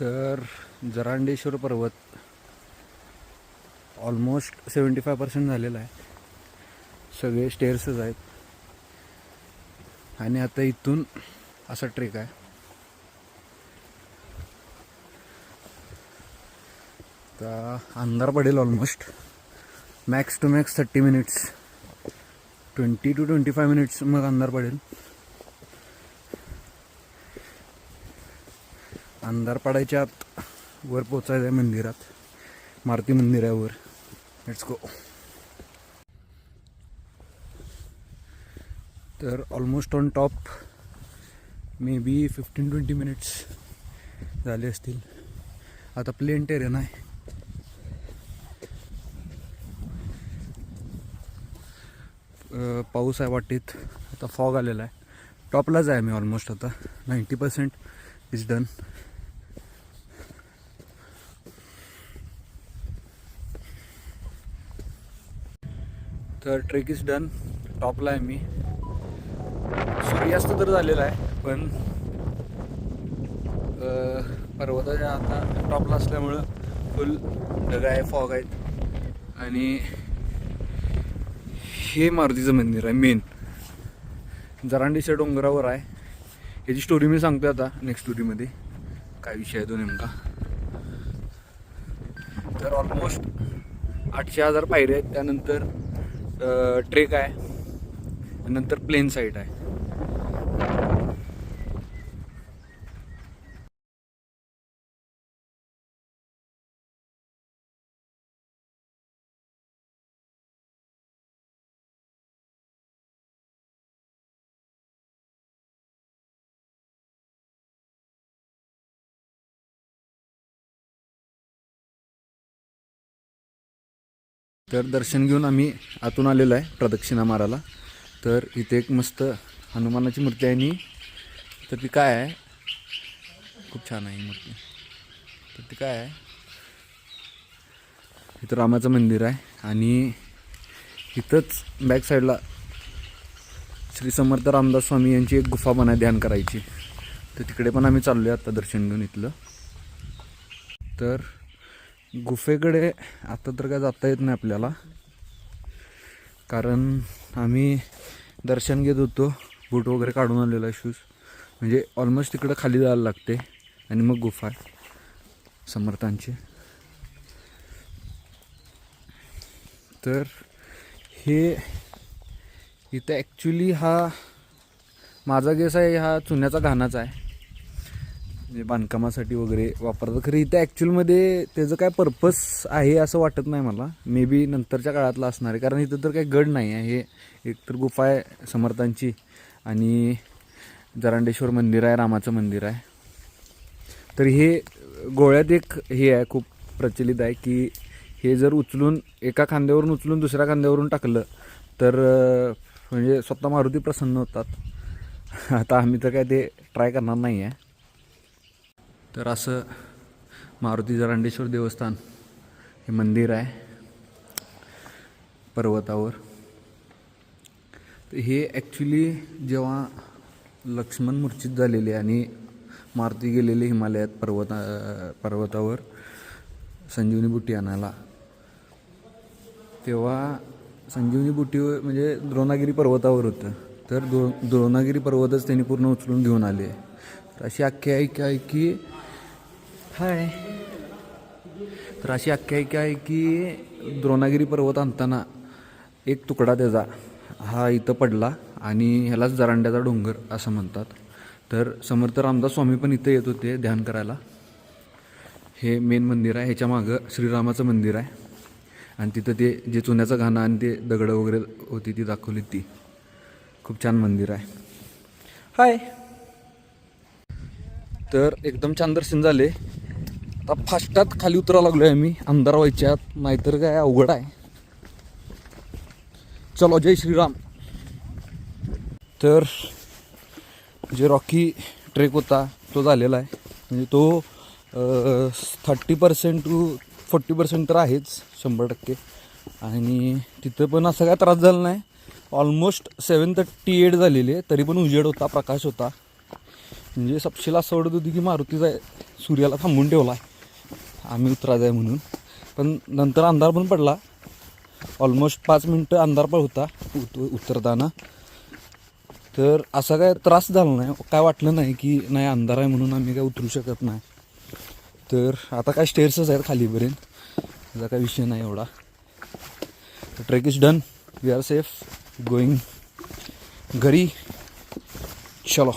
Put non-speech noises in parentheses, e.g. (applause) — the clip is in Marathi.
तर जरांडेश्वर पर्वत ऑलमोस्ट सेवन्टी फाय पर्सेंट झालेला आहे. सगळे स्टेअर्सच आहेत. आणि आता इथून असा ट्रेक आहे. तर अंधार पडेल almost max to max thirty minutes twenty to twenty five minutes मग अंधार पडेल. अंधार पडायच्या आत वर पोचायचं आहे मंदिरात. मारुती मंदिर लेट्स गो तर almost on top maybe fifteen twenty minutes झाले असतील. आता प्लेन टेरेन आहे. पाऊस आहे वाटेत. आता फॉग आलेला आहे. टॉपलाच आहे मी ऑलमोस्ट आता. नाईंटी पर्सेंट इज डन तर ट्रेक इज डन टॉपला आहे मी. सूर्यास्त तर झालेला आहे पण पर्वताच्या आता टॉपला असल्यामुळं फुल ढग आहे फॉग आहेत. आणि हे मारुतीचं मंदिर आहे मेन जरांडीच्या डोंगरावर आहे. याची स्टोरी मी सांगतो आता नेक्स्ट स्टोरीमध्ये काय विषय आहे तो नेमका. तर ऑलमोस्ट आठशे हजार पायऱ्या आहेत त्यानंतर ट्रेक आहे. नंतर प्लेन साईड आहे. तर दर्शन घेऊन आम्ही आतून आलेलो आहे प्रदक्षिणा मारायला. तर इथे एक मस्त हनुमानाची मूर्ती आहे आणि तर ती काय आहे? खूप छान आहे ही मूर्ती. तर ती काय आहे? इथं रामाचं मंदिर आहे आणि इथंच बॅक साईडला श्री समर्थ रामदास स्वामी यांची एक गुफा पण आहे ध्यान करायची. तर तिकडे पण आम्ही चाललो आहे आत्ता दर्शन घेऊन इथलं. तर गुफेकडे आता तर काय जाता येत नाही आपल्याला. कारण आम्ही दर्शन घेत होतो बूट वगैरे काढून आलेला शूज म्हणजे ऑलमोस्ट तिकडं खाली जायला लागते आणि मग गुफा आहे समर्थांची. तर हे इथं ॲक्च्युली हा माझा गेस आहे हा चुन्याचा घाणाचा आहे. म्हणजे बांधकामासाठी वगैरे वापरतात. खरं इथं ॲक्च्युअलमध्ये त्याचं काय पर्पस आहे असं वाटत नाही मला. मे बी नंतरच्या काळातलं असणार आहे. कारण इथं तर काही गड नाही आहे. हे एकतर गुफा आहे समर्थांची आणि जरांडेश्वर मंदिर आहे रामाचं मंदिर आहे. तर हे गोळ्यात एक हे आहे खूप प्रचलित आहे की हे जर उचलून एका खांद्यावरून उचलून दुसऱ्या खांद्यावरून टाकलं तर म्हणजे स्वतः मारुती प्रसन्न होतात. (laughs) आता आम्ही तर काय ते ट्राय करणार नाही आहे. तर असं मारुती जरांडेश्वर देवस्थान हे मंदिर आहे पर्वतावर. तर हे ॲक्च्युली जेव्हा लक्ष्मण मूर्छित झालेले आणि मारुती गेलेले हिमालयात पर्वता पर्वतावर संजीवनी बुटी आणायला तेव्हा संजीवनी बुट्टीवर म्हणजे द्रोणागिरी पर्वतावर होतं. तर द्रो द्रोणागिरी पर्वतच त्यांनी पूर्ण उचलून घेऊन आले. तर अशी आख्यायिका आहे की हाय. तर अशी आख्यायिका आहे की द्रोणागिरी पर्वत आणताना एक तुकडा त्याचा हा इथं पडला आणि ह्यालाच जरांड्याचा डोंगर असं म्हणतात. तर समर्थ रामदास स्वामी पण इथं येत होते ध्यान करायला. हे मेन मंदिर आहे ह्याच्या मागं श्रीरामाचं मंदिर आहे. आणि तिथं ते जे चुन्याचं घाणं आणि ते दगडं वगैरे होती ती दाखवली ती. खूप छान मंदिर आहे. हाय. तर एकदम छान दर्शन झाले. आता फास्टात खाली उतरा लागलो आहे आम्ही. अंधार व्हायच्या नाहीतर काय अवघड आहे. चलो जय श्रीराम. तर जे रॉकी ट्रेक होता तो झालेला आहे. म्हणजे तो thirty percent to forty percent तर आहेच शंभर टक्के. आणि तिथं पण असा काय त्रास झाला नाही. ऑलमोस्ट सेवन थर्टी एट झालेले तरी पण उजेड होता प्रकाश होता. म्हणजे सपशेला असं वाटत होती की मारुतीचा सूर्याला थांबून ठेवला आहे. आम्ही उतरायचं आहे म्हणून. पण नंतर अंधार पण पडला. ऑलमोस्ट पाच मिनटं अंधार पण होता उत उतरताना. तर असा काय त्रास झाला नाही. काय वाटलं नाही की नाही अंधार आहे म्हणून आम्ही काय उतरू शकत नाही. तर आता काय स्टेअर्सच आहेत खालीपर्यंत. त्याचा काय विषय नाही एवढा. Trek is done we are safe going घरी. चलो.